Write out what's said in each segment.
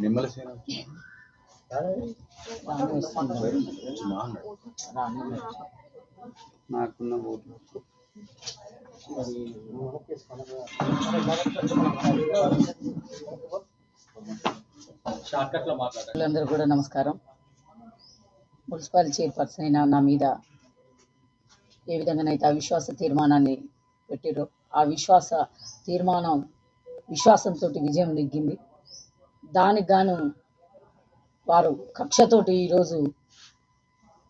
నిమ్మల సేన నాకున్న ఓట్లు అందరూ కూడా నమస్కారం. మున్సిపల్ చైర్పర్సన్ అయిన నా మీద ఏ విధంగానైతే అవిశ్వాస తీర్మానాన్ని పెట్టిరో ఆ విశ్వాస తీర్మానం విశ్వాసంతో విజయం నెగ్గింది. దానికి గాను వారు కక్షతోటి ఈరోజు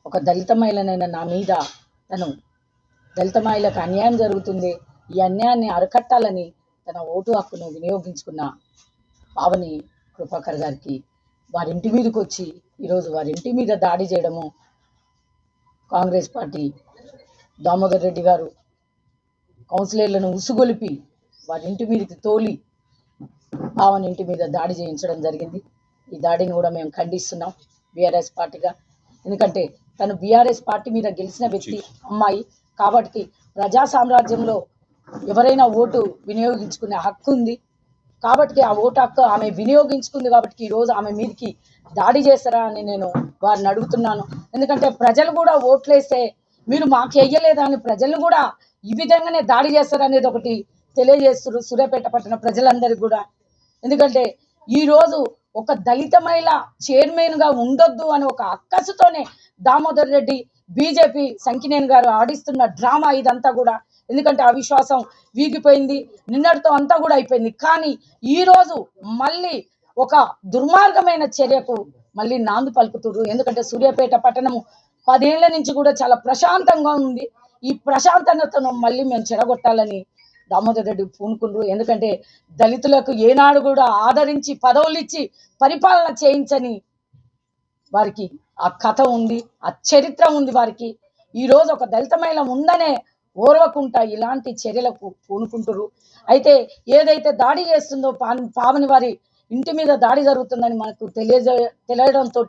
ఒక దళిత మహిళనైనా నా మీద తను దళిత మహిళకు అన్యాయం జరుగుతుంది ఈ అన్యాయాన్ని అరికట్టాలని తన ఓటు హక్కును వినియోగించుకున్న పావని కృపాకర్ గారికి వారి ఇంటి మీదకి వచ్చి ఈరోజు వారింటి మీద దాడి చేయడము కాంగ్రెస్ పార్టీ దామోదర్ రెడ్డి గారు కౌన్సిలర్లను ఉసుగొలిపి వారి ఇంటి మీదకి తోలి పావని ఇంటి మీద దాడి చేయించడం జరిగింది. ఈ దాడిని కూడా మేము ఖండిస్తున్నాం బీఆర్ఎస్ పార్టీగా. ఎందుకంటే తను బీఆర్ఎస్ పార్టీ మీద గెలిచిన వ్యక్తి అమ్మాయి. కాబట్టి ప్రజా సామ్రాజ్యంలో ఎవరైనా ఓటు వినియోగించుకునే హక్కు ఉంది. కాబట్టి ఆ ఓటు హక్కు ఆమె వినియోగించుకుంది కాబట్టి ఈరోజు ఆమె మీదకి దాడి చేస్తారా అని నేను వారిని అడుగుతున్నాను. ఎందుకంటే ప్రజలు కూడా ఓట్లేస్తే మీరు మాకు వెయ్యలేదా అని ప్రజలు కూడా ఈ విధంగానే దాడి చేస్తారు అనేది ఒకటి తెలియజేస్తారు సూర్యాపేట పట్టణ ప్రజలందరికీ కూడా. ఎందుకంటే ఈరోజు ఒక దళిత మహిళ చైర్మన్గా ఉండొద్దు అని ఒక అక్కసుతోనే దామోదర్ రెడ్డి బీజేపీ సంకినేని గారు ఆడిస్తున్న డ్రామా ఇదంతా కూడా. ఎందుకంటే అవిశ్వాసం వీగిపోయింది నిన్నటితో అంతా కూడా అయిపోయింది. కానీ ఈరోజు మళ్ళీ ఒక దుర్మార్గమైన చర్యకు మళ్ళీ నాంది పలుకుతున్నారు. ఎందుకంటే సూర్యాపేట పట్టణము పదేళ్ళ నుంచి కూడా చాలా ప్రశాంతంగా ఉంది. ఈ ప్రశాంతతను మళ్ళీ మేము చెడగొట్టాలని దామోదర్ రెడ్డి పూనుకుండ్రు. ఎందుకంటే దళితులకు ఏనాడు కూడా ఆదరించి పదవులు ఇచ్చి పరిపాలన చేయించని వారికి ఆ కథ ఉంది ఆ చరిత్ర ఉంది వారికి. ఈ రోజు ఒక దళిత మహిళ ఉందనే ఓర్వకుంటా ఇలాంటి చర్యలకు పూనుకుంటారు అయితే ఏదైతే దాడి చేస్తుందో పాన్- పావని వారి ఇంటి మీద దాడి జరుగుతుందని మనకు తెలియజే తెలియడంతో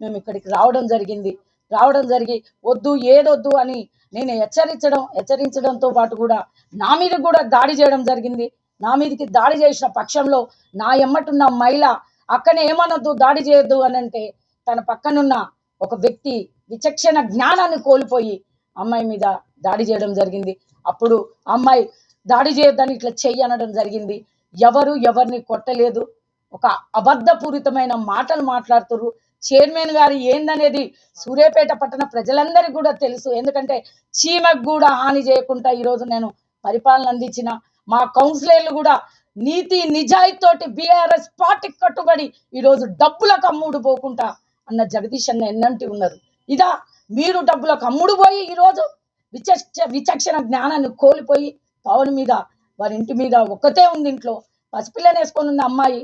మేము ఇక్కడికి రావడం జరిగింది. రావడం జరిగి వద్దు ఏదొద్దు అని నేను హెచ్చరించడం హెచ్చరించడంతో పాటు కూడా నా మీద కూడా దాడి చేయడం జరిగింది. నా మీదకి దాడి చేసిన పక్షంలో నా ఎమ్మటున్న మహిళ అక్కనే ఏమనొద్దు దాడి చేయొద్దు అని అంటే తన పక్కనున్న ఒక వ్యక్తి విచక్షణ జ్ఞానాన్ని కోల్పోయి అమ్మాయి మీద దాడి చేయడం జరిగింది. అప్పుడు అమ్మాయి దాడి చేయొద్దని ఇట్లా చెయ్యి అనడం జరిగింది. ఎవరు ఎవరిని కొట్టలేదు. ఒక అబద్ధపూరితమైన మాటలు మాట్లాడుతున్నారు చైర్మన్ గారు ఏందనేది సూర్యాపేట పట్టణ ప్రజలందరికీ కూడా తెలుసు. ఎందుకంటే చీమకు కూడా హాని చేయకుండా ఈరోజు నేను పరిపాలన అందించిన మా కౌన్సిలర్లు కూడా నీతి నిజాయితీతోటి బీఆర్ఎస్ పార్టీ కట్టుబడి ఈరోజు డబ్బులకు అమ్ముడు పోకుండా అన్న జగదీష్ అన్న ఎన్నంటి ఉన్నారు. ఇదా మీరు డబ్బులకు అమ్ముడు పోయి ఈరోజు విచక్ష విచక్షణ జ్ఞానాన్ని కోల్పోయి పవన్ మీద వారి ఇంటి మీద ఒక్కతే ఉంది ఇంట్లో. పసిపిల్లని వేసుకొని ఉన్న అమ్మాయి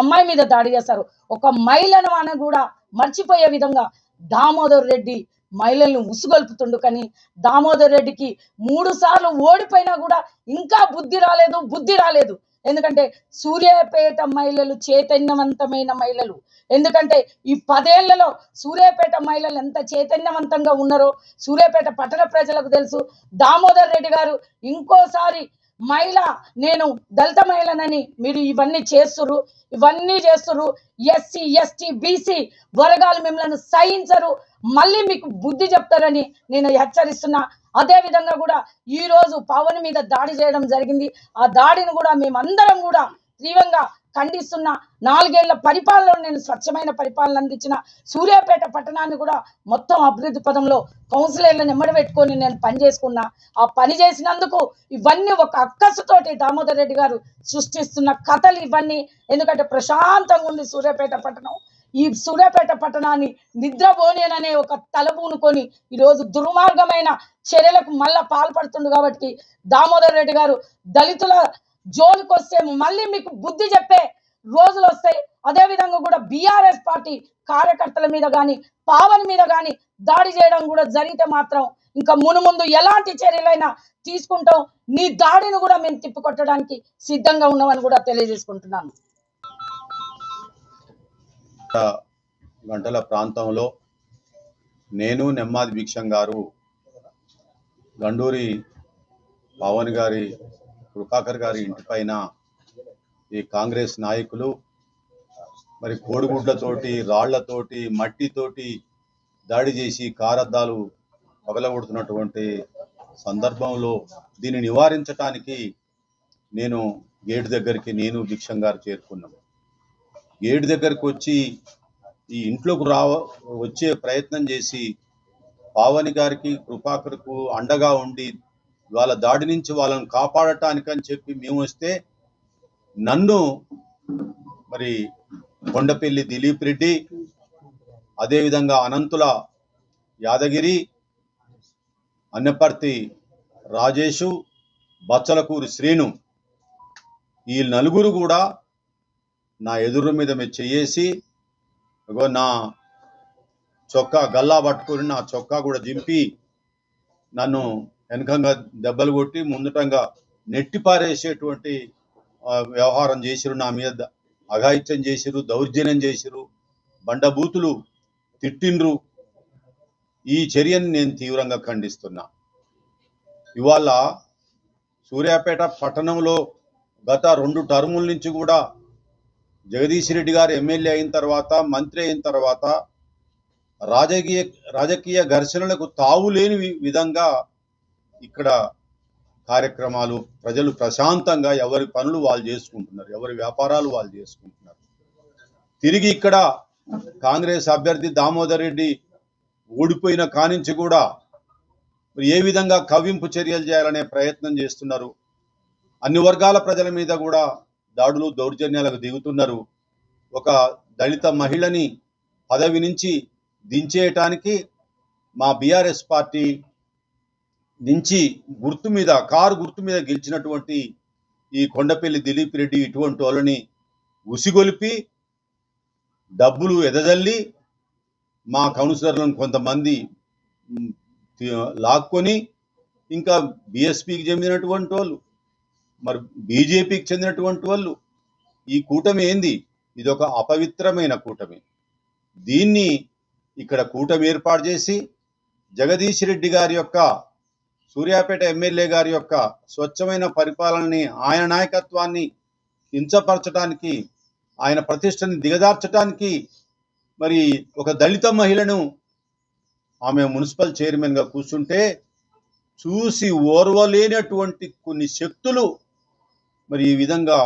అమ్మాయి మీద దాడి చేస్తారు ఒక మహిళను అని కూడా మర్చిపోయే విధంగా దామోదర్ రెడ్డి మహిళల్ని ఉసుగొల్పుతుండు కానీ దామోదర్ రెడ్డికి మూడు సార్లు ఓడిపోయినా కూడా ఇంకా బుద్ధి రాలేదు బుద్ధి రాలేదు. ఎందుకంటే సూర్యాపేట మహిళలు చైతన్యవంతమైన మహిళలు. ఎందుకంటే ఈ పదేళ్ళలో సూర్యాపేట మహిళలు ఎంత చైతన్యవంతంగా ఉన్నారో సూర్యాపేట పట్టణ ప్రజలకు తెలుసు. దామోదర్ రెడ్డి గారు ఇంకోసారి మహిళ నేను దళిత మహిళనని మీరు ఇవన్నీ చేస్తుర్రు ఇవన్నీ చేస్తుర్రు. ఎస్సీ ఎస్టీ బీసీ వర్గాలు మిమ్మల్ని సహించరు. మళ్ళీ మీకు బుద్ధి చెప్తారని నేను హెచ్చరిస్తున్నా. అదే విధంగా కూడా ఈ రోజు పవన్ మీద దాడి చేయడం జరిగింది. ఆ దాడిని కూడా మేమందరం కూడా తీవ్రంగా ఖండిస్తున్నా. నాలుగేళ్ళ పరిపాలనలో నేను స్వచ్ఛమైన పరిపాలన అందించిన సూర్యాపేట పట్టణాన్ని కూడా మొత్తం అభివృద్ధి పదంలో కౌన్సిలర్లను ఎమ్మడి పెట్టుకొని నేను పని చేసుకున్నా. ఆ పని చేసినందుకు ఇవన్నీ ఒక అక్కసుతోటి దామోదర్ రెడ్డి గారు సృష్టిస్తున్న కథలు ఇవన్నీ. ఎందుకంటే ప్రశాంతంగా ఉంది సూర్యాపేట పట్టణం. ఈ సూర్యాపేట పట్టణాన్ని నిద్రపోనేననే ఒక తలపూనుకొని ఈరోజు దుర్మార్గమైన చర్యలకు మళ్ళా పాల్పడుతుంది కాబట్టి దామోదర్ రెడ్డి గారు దళితుల జోలికి వస్తే మళ్ళీ మీకు బుద్ధి చెప్పే రోజులు వస్తాయి అదే విధంగా కూడా బీఆర్ఎస్ పార్టీ కార్యకర్తల మీద కానీ పావన్ మీద కానీ దాడి చేయడం కూడా జరిగితే మాత్రం ఇంకా మును ముందు ఎలాంటి చర్యలైనా తీసుకుంటాం. నీ దాడిని కూడా మేము తిప్పికొట్టడానికి సిద్ధంగా ఉన్నామని కూడా తెలియజేసుకుంటున్నాను. గంటల ప్రాంతంలో నేను నెమ్మాది భిక్షం గారు గండూరి పవన్ గారి కృపాకర్ గారి ఇంటి పైన ఈ కాంగ్రెస్ నాయకులు మరి కోడిగుడ్లతోటి రాళ్ళతోటి మట్టితోటి దాడి చేసి కారద్దాలు పగలగొడుతున్నటువంటి సందర్భంలో దీన్ని నివారించటానికి నేను గేటు దగ్గరికి నేను భిక్షం గారు చేరుకున్నాం. గేటు దగ్గరికి వచ్చి ఈ ఇంట్లోకి రావ వచ్చే ప్రయత్నం చేసి పావని గారికి కృపాకర్కు అండగా ఉండి వాళ్ళ దాడి నుంచి వాళ్ళని కాపాడటానికని చెప్పి మేము వస్తే నన్ను మరి కొండపల్లి దిలీప్ రెడ్డి అదేవిధంగా అనంతుల యాదగిరి అన్నపర్తి రాజేషు బచ్చలకూరి శ్రీను ఈ నలుగురు కూడా నా ఎదురు మీద మీరు చెయ్యేసి ఇగో నా చొక్కా గల్లా పట్టుకొని నా చొక్కా కూడా దింపి నన్ను వెనకంగా దెబ్బలు కొట్టి ముందుటంగా నెట్టిపారేసేటువంటి వ్యవహారం చేసిరు నా మీద. అఘాయిత్యం చేసిరు దౌర్జన్యం చేసిరు బండబూతులు తిట్టిండ్రు. ఈ చర్యను నేను తీవ్రంగా ఖండిస్తున్నా. ఇవాళ సూర్యాపేట పట్టణంలో గత రెండు టర్ముల నుంచి కూడా జగదీష్ రెడ్డి గారు ఎమ్మెల్యే అయిన తర్వాత మంత్రి అయిన తర్వాత రాజకీయ రాజకీయ ఘర్షణలకు తావులేని లేని విధంగా ఇక్కడ కార్యక్రమాలు ప్రజలు ప్రశాంతంగా ఎవరి పనులు వాళ్ళు చేసుకుంటున్నారు ఎవరి వ్యాపారాలు వాళ్ళు చేసుకుంటున్నారు. తిరిగి ఇక్కడ కాంగ్రెస్ అభ్యర్థి దామోదర్ రెడ్డి ఓడిపోయిన కానించి కూడా మరి ఏ విధంగా కవ్వింపు చర్యలు చేయాలనే ప్రయత్నం చేస్తున్నారు. అన్ని వర్గాల ప్రజల మీద కూడా దాడులు దౌర్జన్యాలకు దిగుతున్నారు. ఒక దళిత మహిళని పదవి నుంచి దించేయటానికి మా బీఆర్ఎస్ పార్టీ నుంచి గుర్తు మీద కారు గుర్తు మీద గెలిచినటువంటి ఈ కొండపల్లి దిలీప్ రెడ్డి ఇటువంటి వాళ్ళని ఉసిగొలిపి డబ్బులు ఎదజల్లి మా కౌన్సిలర్లను కొంతమంది లాక్కొని ఇంకా బీఎస్పీకి చెందినటువంటి వాళ్ళు మరి బీజేపీకి చెందినటువంటి వాళ్ళు. ఈ కూటమి ఏంది? ఇది ఒక అపవిత్రమైన కూటమి. దీన్ని ఇక్కడ కూటమి ఏర్పాటు చేసి జగదీష్ రెడ్డి గారి యొక్క సూర్యాపేట ఎమ్మెల్యే గారి యొక్క స్వచ్ఛమైన పరిపాలనని ఆయన నాయకత్వాన్ని కించపరచడానికి ఆయన ప్రతిష్టని దిగజార్చడానికి మరి ఒక దళిత మహిళను ఆమె మున్సిపల్ చైర్మన్గా కూర్చుంటే చూసి ఓర్వలేనటువంటి కొన్ని శక్తులు మరి ఈ విధంగా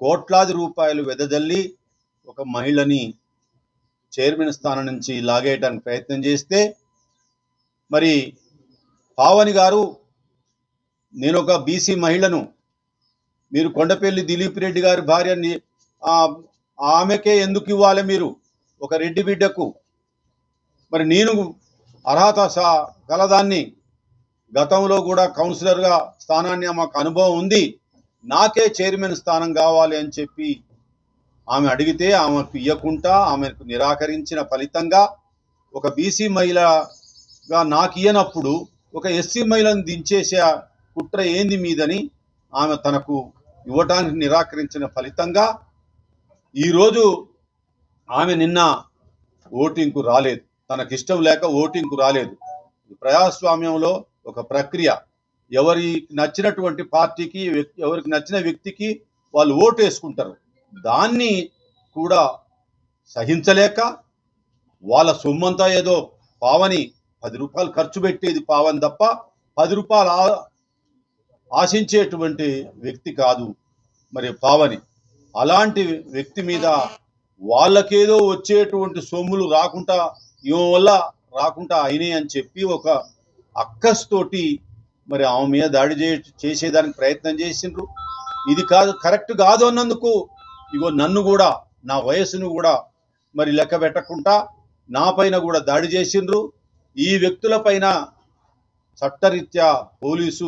కోట్లాది రూపాయలు వెదజల్లి ఒక మహిళని చైర్మన్ స్థానం నుంచి లాగేయడానికి ప్రయత్నం చేస్తే మరి పావని గారు నేను ఒక బీసీ మహిళను మీరు కొండపల్లి దిలీప్ రెడ్డి గారి భార్యని ఆమెకే ఎందుకు ఇవ్వాలి మీరు? ఒక రెడ్డి బిడ్డకు. మరి నేను అర్హత సా గలదాన్ని గతంలో కూడా కౌన్సిలర్గా స్థానాన్ని మాకు అనుభవం ఉంది. నాకే చైర్మన్ స్థానం కావాలి అని చెప్పి ఆమె అడిగితే ఆమెకు ఇవ్వకుండా ఆమెకు నిరాకరించిన ఫలితంగా ఒక బీసీ మహిళగా నాకు ఇయ్యనప్పుడు ఒక ఎస్సీ మహిళను దించేసే కుట్ర ఏంది మీదని ఆమె తనకు ఇవ్వటానికి నిరాకరించిన ఫలితంగా ఈరోజు ఆమె నిన్న ఓటింగ్కు రాలేదు. తనకిష్టం లేక ఓటింగ్కు రాలేదు. ప్రజాస్వామ్యంలో ఒక ప్రక్రియ. ఎవరి నచ్చినటువంటి పార్టీకి ఎవరికి నచ్చిన వ్యక్తికి వాళ్ళు ఓటు వేసుకుంటారు దాన్ని కూడా సహించలేక వాళ్ళ సొమ్మంతా ఏదో పావని పది రూపాయలు ఖర్చు పెట్టేది పావని తప్ప పది రూపాయలు ఆ- ఆశించేటువంటి వ్యక్తి కాదు మరి పావని. అలాంటి వ్యక్తి మీద వాళ్ళకేదో వచ్చేటువంటి సొమ్ములు రాకుండా ఈమె వల్ల రాకుండా అయినాయి అని చెప్పి ఒక అక్కస్తోటి మరి ఆమె మీద దాడి చే చేసేదానికి ప్రయత్నం చేసిండ్రు. ఇది కాదు కరెక్ట్ కాదు అన్నందుకు ఇగో నన్ను కూడా నా వయసును కూడా మరి లెక్క పెట్టకుండా నా పైన కూడా దాడి చేసిండ్రు. ఈ వ్యక్తుల పైన చట్టరీత్యా పోలీసు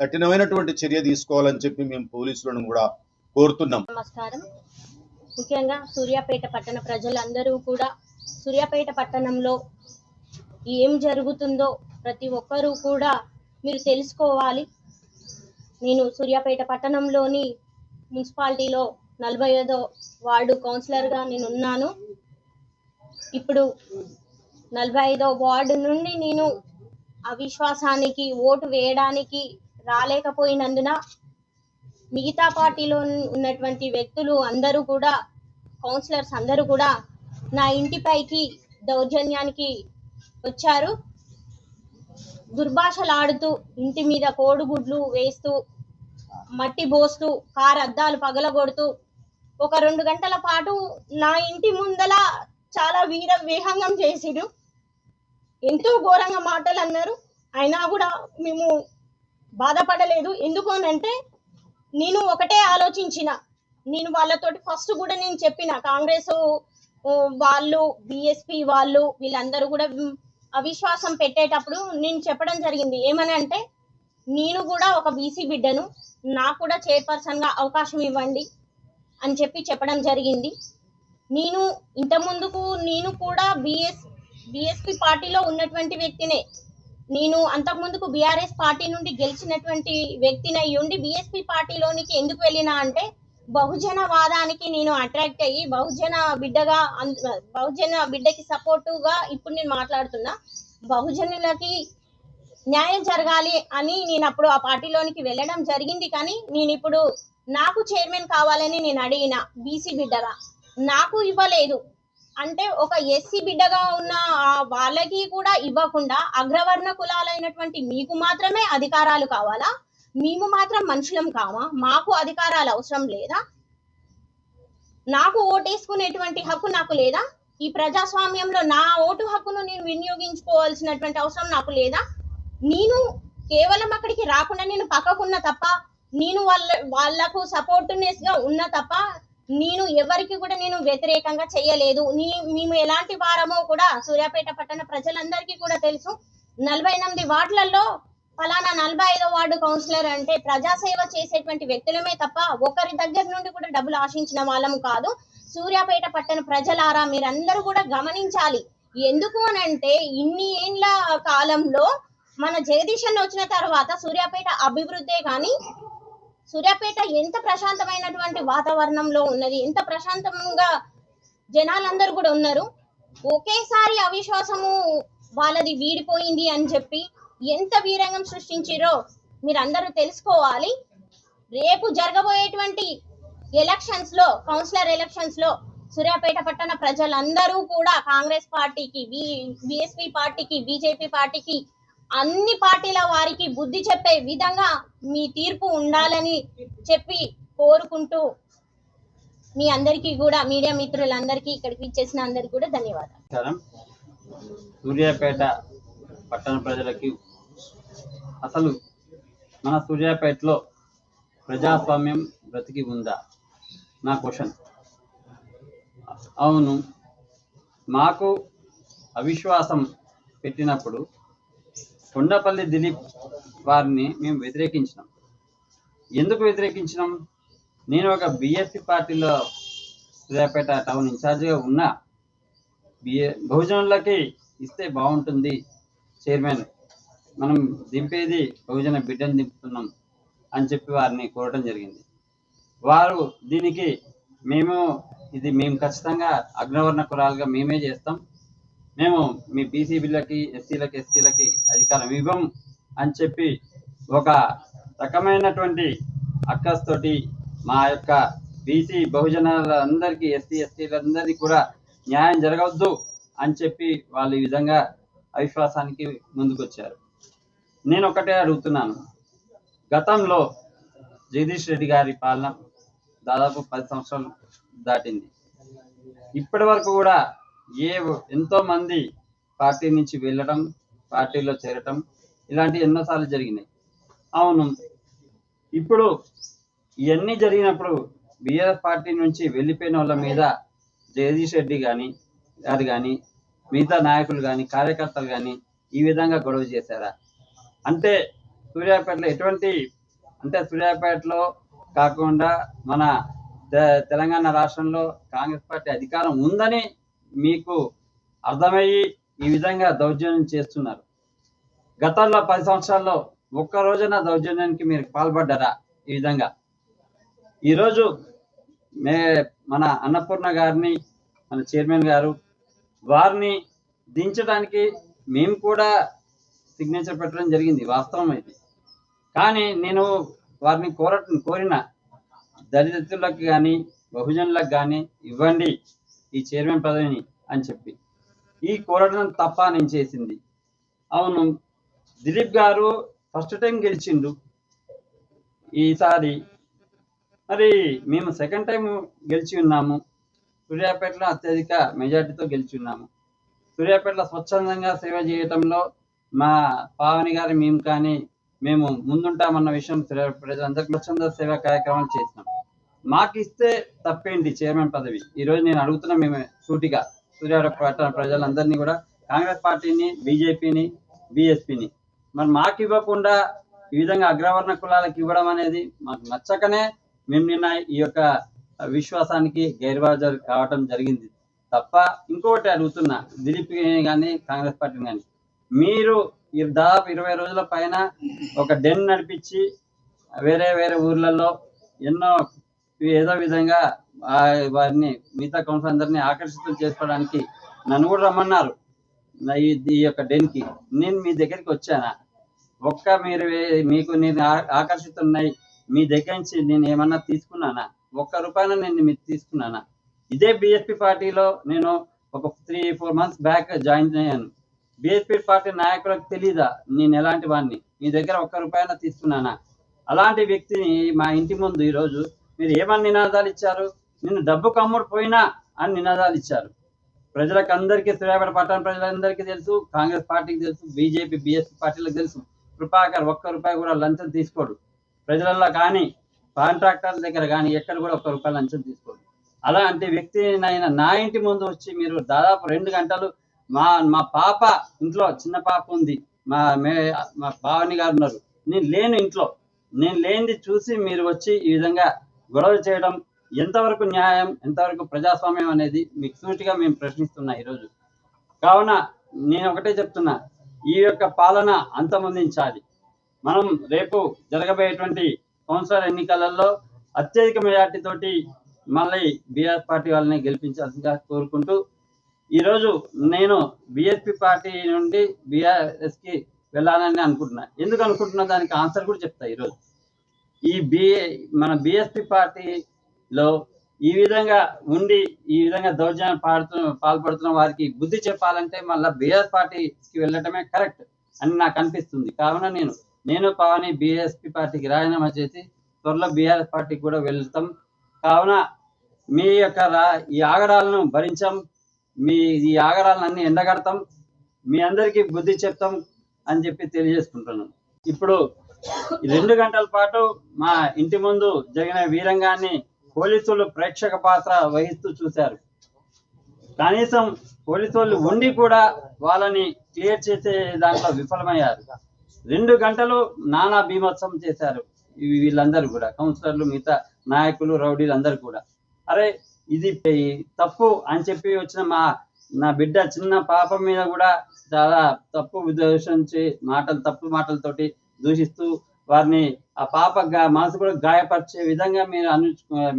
కఠినమైనటువంటి చర్య తీసుకోవాలని చెప్పి మేము పోలీసులను కూడా కోరుతున్నాం. నమస్కారం. ముఖ్యంగా సూర్యాపేట పట్టణ ప్రజలందరూ కూడా సూర్యాపేట పట్టణంలో ఏం జరుగుతుందో ప్రతి ఒక్కరూ కూడా మీరు తెలుసుకోవాలి. నేను సూర్యాపేట పట్టణంలోని మున్సిపాలిటీలో నలభై ఐదో వార్డు కౌన్సిలర్గా నేను ఉన్నాను ఇప్పుడు నలభై ఐదో వార్డు నుండి నేను అవిశ్వాసానికి ఓటు వేయడానికి రాలేకపోయినందున మిగతా పార్టీలో ఉన్నటువంటి వ్యక్తులు అందరూ కూడా కౌన్సిలర్స్ అందరూ కూడా నా ఇంటిపైకి దౌర్జన్యానికి వచ్చారు. దుర్భాషలాడుతూ ఇంటి మీద కోడిగుడ్లు వేస్తూ మట్టి పోస్తూ కారు అద్దాలు పగలగొడుతూ ఒక రెండు గంటల పాటు నా ఇంటి ముందల చాలా వీర విహంగం చేసిరు. ఎంతో ఘోరంగా మాటలు అన్నారు. అయినా కూడా మేము బాధపడలేదు. ఎందుకు అని అంటే నేను ఒకటే ఆలోచించిన. నేను వాళ్ళతోటి ఫస్ట్ కూడా నేను చెప్పిన. కాంగ్రెస్ వాళ్ళు బిఎస్పి వాళ్ళు వీళ్ళందరూ కూడా అవిశ్వాసం పెట్టేటప్పుడు నేను చెప్పడం జరిగింది. ఏమని అంటే నేను కూడా ఒక బీసీ బిడ్డను. నాకు కూడా చైర్పర్సన్గా అవకాశం ఇవ్వండి అని చెప్పి చెప్పడం జరిగింది. నేను ఇంత ముందుకు నేను కూడా బిఎస్ బిఎస్పి పార్టీలో ఉన్నటువంటి వ్యక్తినే నేను అంతకుముందుకు బీఆర్ఎస్ పార్టీ నుండి గెలిచినటువంటి వ్యక్తిని ఉండి బీఎస్పీ పార్టీలోనికి ఎందుకు వెళ్ళినా అంటే బహుజన వాదానికి నేను అట్రాక్ట్ అయ్యి బహుజన బిడ్డగా బహుజన బిడ్డకి సపోర్టుగా ఇప్పుడు నేను మాట్లాడుతున్నా. బహుజనులకి న్యాయం జరగాలి అని నేను అప్పుడు ఆ పార్టీలోనికి వెళ్ళడం జరిగింది కానీ నేను ఇప్పుడు నాకు చైర్మన్ కావాలని నేను అడిగిన బీసీ బిడ్డగా నాకు ఇవ్వలేదు. అంటే ఒక ఎస్సీ బిడ్డగా ఉన్న వాళ్ళకి కూడా ఇవ్వకుండా అగ్రవర్ణ కులాలైనటువంటి మీకు మాత్రమే అధికారాలు కావాలా? మేము మాత్రం మనుషులం కావా మాకు అధికారాలు అవసరం లేదా? నాకు ఓటేసుకునేటువంటి హక్కు నాకు లేదా? ఈ ప్రజాస్వామ్యంలో నా ఓటు హక్కును నేను వినియోగించుకోవాల్సినటువంటి అవసరం నాకు లేదా? నేను కేవలం అక్కడికి రాకుండా నేను పక్కకున్న తప్ప నేను వాళ్ళ వాళ్ళకు సపోర్టునెస్గా ఉన్న తప్ప నేను ఎవరికి కూడా నేను వ్యతిరేకంగా చేయలేదు. నీ మేము ఎలాంటి వారమో కూడా సూర్యాపేట పట్టణ ప్రజలందరికీ కూడా తెలుసు. నలభై ఎనిమిది వార్డులలో ఫలానా నలభై ఐదో వార్డు కౌన్సిలర్ అంటే ప్రజాసేవ చేసేటువంటి వ్యక్తులమే తప్ప ఒకరి దగ్గర నుండి కూడా డబ్బులు ఆశించిన వాళ్ళము కాదు. సూర్యాపేట పట్టణ ప్రజలారా మీరందరూ కూడా గమనించాలి. ఎందుకు అని అంటే ఇన్ని ఏండ్ల కాలంలో మన జగదీశన్ వచ్చిన తర్వాత సూర్యాపేట అభివృద్ధే కానీ సూర్యాపేట ఎంత ప్రశాంతమైనటువంటి వాతావరణంలో ఉన్నది ఎంత ప్రశాంతంగా జనాలందరూ కూడా ఉన్నారు. ఒకేసారి అవిశ్వాసము వాళ్ళది వీడిపోయింది అని చెప్పి ఎంత వీరంగం సృష్టించిరో మీరందరూ తెలుసుకోవాలి. రేపు జరగబోయేటువంటి ఎలక్షన్స్లో కౌన్సిలర్ ఎలక్షన్స్లో సూర్యాపేట పట్టణ ప్రజలందరూ కూడా కాంగ్రెస్ పార్టీకి బిఎస్పి పార్టీకి బీజేపీ పార్టీకి అన్ని పార్టీల వారికి బుద్ధి చెప్పే విధంగా మీ తీర్పు ఉండాలని చెప్పి కోరుకుంటూ మీ అందరికీ కూడా మీడియా మిత్రులందరికీ ఇక్కడికి ఇచ్చేసిన అందరికి కూడా ధన్యవాదాలు. సూర్యాపేట పట్టణ ప్రజలకి అసలు మన సూర్యాపేటలో ప్రజాస్వామ్యం బ్రతికి ఉందా? నా క్వశ్చన్. అవును మాకు అవిశ్వాసం పెట్టినప్పుడు కొండపల్లి దిలీప్ వారిని మేము వ్యతిరేకించినాం. ఎందుకు వ్యతిరేకించినాం? నేను ఒక బిఎస్పి పార్టీలో సూర్యాపేట టౌన్ ఇన్ఛార్జిగా ఉన్నా బిఏ బహుజనులకి ఇస్తే బాగుంటుంది చైర్మన్. మనం దింపేది బహుజన బిడ్డను దింపుతున్నాం అని చెప్పి వారిని కోరటం జరిగింది. వారు దీనికి మేము ఇది మేము ఖచ్చితంగా అగ్రవర్ణ కులాలుగా మేమే చేస్తాం. మేము మీ బీసీ బిల్లకి ఎస్సీలకి ఎస్టీలకి అధికారం ఇవ్వం అని చెప్పి ఒక రకమైనటువంటి అక్కస్తోటి మా యొక్క బీసీ బహుజనాలందరికీ ఎస్సీ ఎస్టీలందరికీ కూడా న్యాయం జరగవద్దు అని చెప్పి వాళ్ళు ఈ విధంగా అవిశ్వాసానికి ముందుకొచ్చారు. నేను ఒకటే అడుగుతున్నాను. గతంలో జగదీష్ రెడ్డి గారి పాలన దాదాపు పది సంవత్సరాలు దాటింది. ఇప్పటి వరకు కూడా ఏ ఎంతో మంది పార్టీ నుంచి వెళ్ళడం పార్టీలో చేరటం ఇలాంటి ఎన్నోసార్లు జరిగినాయి. అవును. ఇప్పుడు ఇవన్నీ జరిగినప్పుడు బీఆర్ఎస్ పార్టీ నుంచి వెళ్ళిపోయిన వాళ్ళ మీద జగదీష్ రెడ్డి కానీ గారు కానీ మిగతా నాయకులు కానీ కార్యకర్తలు కానీ ఈ విధంగా గొడవ చేశారా? అంటే సూర్యాపేటలో ఎటువంటి అంటే సూర్యాపేటలో కాకుండా మన తెలంగాణ రాష్ట్రంలో కాంగ్రెస్ పార్టీ అధికారం ఉందని మీకు అర్థమయ్యి ఈ విధంగా దౌర్జన్యం చేస్తున్నారు. గతంలో పది సంవత్సరాల్లో ఒక్క రోజున దౌర్జన్యానికి మీరు పాల్పడ్డారా ఈ విధంగా? ఈరోజు మే మన అన్నపూర్ణ గారిని మన చైర్మన్ గారు వారిని దించడానికి మేము కూడా సిగ్నేచర్ పెట్టడం జరిగింది వాస్తవం అయితే కానీ నేను వారిని కోర కోరిన దళితులకు కానీ బహుజనులకు కానీ ఇవ్వండి. ఈ చైర్మన్ పదవిని అని చెప్పి. ఈ కోరడం తప్ప నేను చేసింది. అవును దిలీప్ గారు ఫస్ట్ టైం గెలిచిండు. ఈసారి మరి మేము సెకండ్ టైం గెలిచి ఉన్నాము. సూర్యాపేటలో అత్యధిక మెజార్టీతో గెలిచి ఉన్నాము. సూర్యాపేటలో స్వచ్ఛందంగా సేవ చేయటంలో మా పావని గారి మేము కానీ మేము ముందుంటామన్న విషయం సూర్యాపేట ప్రజలందరికీ స్వచ్ఛంద సేవా కార్యక్రమాలు చేసినాం. మాకు ఇస్తే తప్పేంటి చైర్మన్ పదవి? ఈ రోజు నేను అడుగుతున్నా మేము సూటిగా సూర్యాపేట పట్టణ ప్రజలందరినీ కూడా కాంగ్రెస్ పార్టీని బీజేపీని బీఎస్పీని. మరి మాకు ఇవ్వకుండా ఈ విధంగా అగ్రవర్ణ కులాలకు ఇవ్వడం అనేది మాకు నచ్చకనే మేము నిన్న ఈ యొక్క విశ్వాసానికి గైర్హాజరు కావటం జరిగింది. తప్ప ఇంకొకటి అడుగుతున్నా దిలీప్ కానీ కాంగ్రెస్ పార్టీని కానీ మీరు ఈ దాదాపు ఇరవై రోజుల పైన ఒక డెన్ నడిపించి వేరే వేరే ఊర్లలో ఎన్నో ఏదో విధంగా ఆ వారిని మిగతా కౌన్సిల్ అందరినీ ఆకర్షితం చేసుకోవడానికి నన్ను కూడా రమ్మన్నారు. ఈ యొక్క డెన్కి. నేను మీ దగ్గరికి వచ్చానా? ఒక్క మీరు మీకు నేను ఆకర్షితున్నాయి మీ దగ్గర నుంచి నేను ఏమన్నా తీసుకున్నానా? ఒక్క రూపాయన నేను మీరు తీసుకున్నానా? ఇదే బిఎస్పి పార్టీలో నేను ఒక three four months back join అయ్యాను. బిఎస్పి పార్టీ నాయకులకు తెలీదా? నేను ఎలాంటి వాడిని మీ దగ్గర ఒక్క రూపాయన తీసుకున్నానా? అలాంటి వ్యక్తిని మా ఇంటి ముందు ఈరోజు మీరు ఏమని నినాదాలు ఇచ్చారు? నిన్ను డబ్బు కమ్ముడు పోయినా అని నినాదాలు ఇచ్చారు. ప్రజలకు అందరికీ సూర్యాపేట పట్టణ ప్రజలందరికీ తెలుసు కాంగ్రెస్ పార్టీకి తెలుసు బీజేపీ బీఎస్పీ పార్టీలకు తెలుసు. కృపాకర్ ఒక్క రూపాయి కూడా లంచం తీసుకోడు. ప్రజలలో కానీ కాంట్రాక్టర్ల దగ్గర కానీ ఎక్కడ కూడా ఒక్క రూపాయి లంచం తీసుకోడు. అలాంటి వ్యక్తి నాయన నా ఇంటి ముందు వచ్చి మీరు దాదాపు రెండు గంటలు మా మా పాప ఇంట్లో చిన్న పాప ఉంది. మా మే మా భావని గారు ఉన్నారు. నేను లేను ఇంట్లో. నేను లేనిది చూసి మీరు వచ్చి ఈ విధంగా గొడవ చేయడం ఎంతవరకు న్యాయం ఎంతవరకు ప్రజాస్వామ్యం అనేది మీకు సూటిగా మేము ప్రశ్నిస్తున్నా ఈరోజు. కావున నేను ఒకటే చెప్తున్నా ఈ యొక్క పాలన అంతమొందించాలి. మనం రేపు జరగబోయేటువంటి కౌన్సిలర్ ఎన్నికలలో అత్యధిక మెజార్టీతోటి మళ్ళీ బీఆర్ పార్టీ వాళ్ళని గెలిపించాల్సిందిగా కోరుకుంటూ ఈరోజు నేను బిఎస్పి పార్టీ నుండి బీఆర్ఎస్కి వెళ్ళాలని అనుకుంటున్నా. ఎందుకు అనుకుంటున్నా? దానికి ఆన్సర్ కూడా చెప్తా ఈరోజు. ఈ బి మన బిఎస్పి పార్టీలో ఈ విధంగా ఉండి ఈ విధంగా దౌర్జన్యం పాడుతు పాల్పడుతున్న వారికి బుద్ధి చెప్పాలంటే మళ్ళీ బిఎస్ పార్టీకి వెళ్ళటమే కరెక్ట్ అని నాకు అనిపిస్తుంది. కావున నేను నేను పవని బిఎస్పి పార్టీకి రాజీనామా చేసి త్వరలో బీఆర్ఎస్ పార్టీకి కూడా వెళ్తాం. కావున మీ యొక్క రా ఈ ఆగడాలను భరించాం. మీ ఈ ఆగడాలను అన్ని ఎండగడతాం. మీ అందరికీ బుద్ధి చెప్తాం అని చెప్పి తెలియజేసుకుంటున్నాను. ఇప్పుడు రెండు గంటల పాటు మా ఇంటి ముందు జరిగిన వీరంగాన్ని పోలీసులు ప్రేక్షక పాత్ర వహిస్తూ చూశారు. కనీసం పోలీసు వాళ్ళు ఉండి కూడా వాళ్ళని క్లియర్ చేసే దాంట్లో విఫలమయ్యారు. రెండు గంటలు నానా బీభత్సం చేశారు. వీళ్ళందరూ కూడా కౌన్సిలర్లు మిగతా నాయకులు రౌడీలు అందరూ కూడా. అరే ఇది తప్పు అని చెప్పి వచ్చిన మా నా బిడ్డ చిన్న పాప మీద కూడా చాలా తప్పు దూషించి మాటలు తప్పు మాటలతోటి దూషిస్తూ వారిని ఆ పాప మనసు కూడా గాయపరిచే విధంగా మీరు అను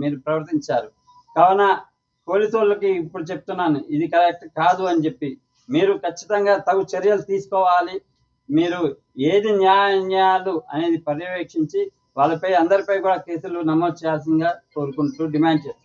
మీరు ప్రవర్తించారు. కావున పోలీసు వాళ్ళకి ఇప్పుడు చెప్తున్నాను ఇది కరెక్ట్ కాదు అని చెప్పి. మీరు ఖచ్చితంగా తగు చర్యలు తీసుకోవాలి. మీరు ఏది న్యాయాలు అనేది పర్యవేక్షించి వాళ్ళపై అందరిపై కూడా కేసులు నమోదు చేయాల్సిందిగా కోరుకుంటూ డిమాండ్ చేస్తాను